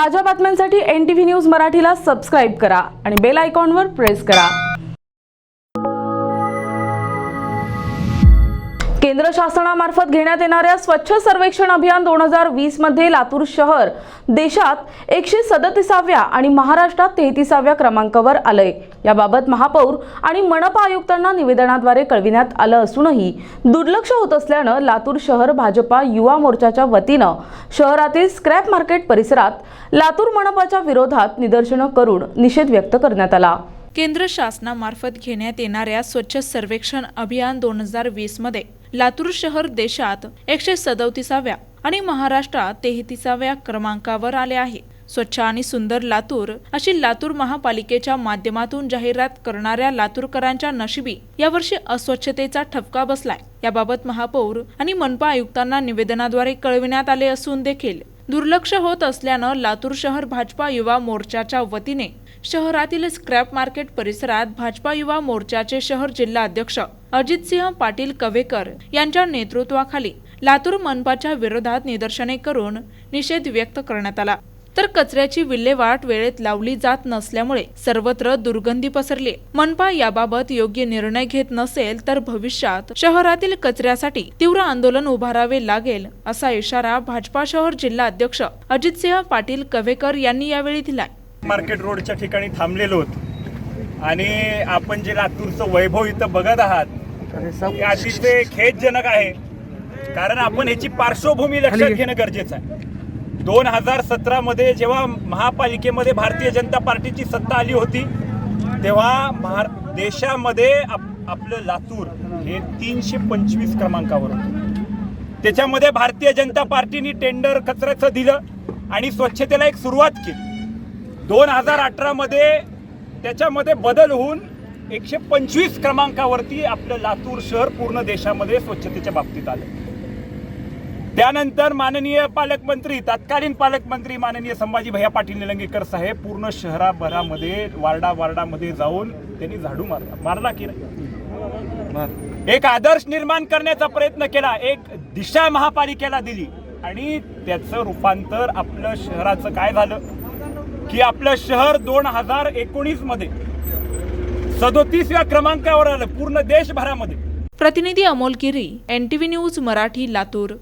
ताज्या बातम्यांसाठी N T V news मराठीला सबस्क्राईब करा आणि बेल आयकॉनवर प्रेस करा. केंद्र शासनामार्फत घेण्यात येणाऱ्या स्वच्छ सर्वेक्षण अभियान दोन हजार वीसमध्ये लातूर शहर देशात एकशे सदतीसाव्या आणि महाराष्ट्रात तेहतीसाव्या क्रमांकावर आलंय. याबाबत महापौर आणि मनपा आयुक्तांना निवेदनाद्वारे कळविण्यात आलं असूनही दुर्लक्ष होत असल्यानं लातूर शहर भाजपा युवा मोर्चाच्या वतीनं शहरातील स्क्रॅप मार्केट परिसरात लातूर मनपाच्या विरोधात निदर्शनं करून निषेध व्यक्त करण्यात आला. केंद्र शासनामार्फत घेण्यात येणाऱ्या स्वच्छ सर्वेक्षण अभियान दोन हजार वीसमध्ये लातूर शहर देशात एकशे सदोतीसाव्या आणि महाराष्ट्रात तेहतीसाव्या क्रमांकावर आले आहे. स्वच्छ आणि सुंदर लातूर अशी लातूर महापालिकेच्या माध्यमातून जाहिरात करणाऱ्या लातूरकरांच्या नशिबी यावर्षी अस्वच्छतेचा ठपका बसलाय. याबाबत महापौर आणि मनपा आयुक्तांना निवेदनाद्वारे कळविण्यात आले असून देखील दुर्लक्ष होत असल्यानं लातूर शहर भाजपा युवा मोर्चाच्या वतीने शहरातील स्क्रॅप मार्केट परिसरात भाजपा युवा मोर्चाचे शहर जिल्हा अध्यक्ष अजितसिंह पाटील कवेकर यांच्या नेतृत्वाखाली लातूर मनपाच्या विरोधात निदर्शने करून निषेध व्यक्त करण्यात आला. तर कचऱ्याची विल्हेवाट वेळेत लावली जात नसल्यामुळे सर्वत्र दुर्गंधी पसरली. मनपा याबाबत योग्य निर्णय घेत नसेल तर भविष्यात शहरातील कचऱ्यासाठी तीव्र आंदोलन उभारावे लागेल असा इशारा भाजपा शहर जिल्हा अध्यक्ष अजितसिंह पाटील कवेकर यांनी यावेळी दिलाय. मार्केट रोडच्या ठिकाणी थांबलेलो होत. आणि आपण जे लातूरचं वैभव इथं बघत आहात हे अतिशय खेदजनक आहे. कारण आपण ह्याची पार्श्वभूमी लक्षात घेणं गरजेचं आहे. दोन हजार सतरामध्ये जेव्हा महापालिकेमध्ये भारतीय जनता पार्टीची सत्ता आली होती तेव्हा महार देशामध्ये आप- आपलं लातूर हे तीनशे पंचवीस क्रमांकावर होतं. त्याच्यामध्ये भारतीय जनता पार्टीने टेंडर कचऱ्याचं दिलं आणि स्वच्छतेला एक सुरुवात केली. दोन हजार अठरामध्ये त्याच्यामध्ये बदल होऊन एकशे पंचवीस क्रमांकावरती आपलं लातूर शहर पूर्ण देशामध्ये स्वच्छतेच्या बाबतीत आलं. त्यानंतर माननीय पालकमंत्री तत्कालीन पालकमंत्री माननीय संभाजी भैया पाटील निलंगेकर साहेब पूर्ण शहराभरामध्ये वार्डा वार्डामध्ये जाऊन त्यांनी झाडू मारला. मारला की नाही? एक आदर्श निर्माण करण्याचा प्रयत्न केला एक दिशा महापालिकेला दिली आणि त्याचं रूपांतर आपलं शहराचं काय झालं? की आपलं शहर दोन हजार एकोणीसमध्ये सदोतीसव्या क्रमांकावर आलं पूर्ण देशभरामध्ये. प्रतिनिधी अमोल गिरी एनटीव्ही न्यूज मराठी लातूर.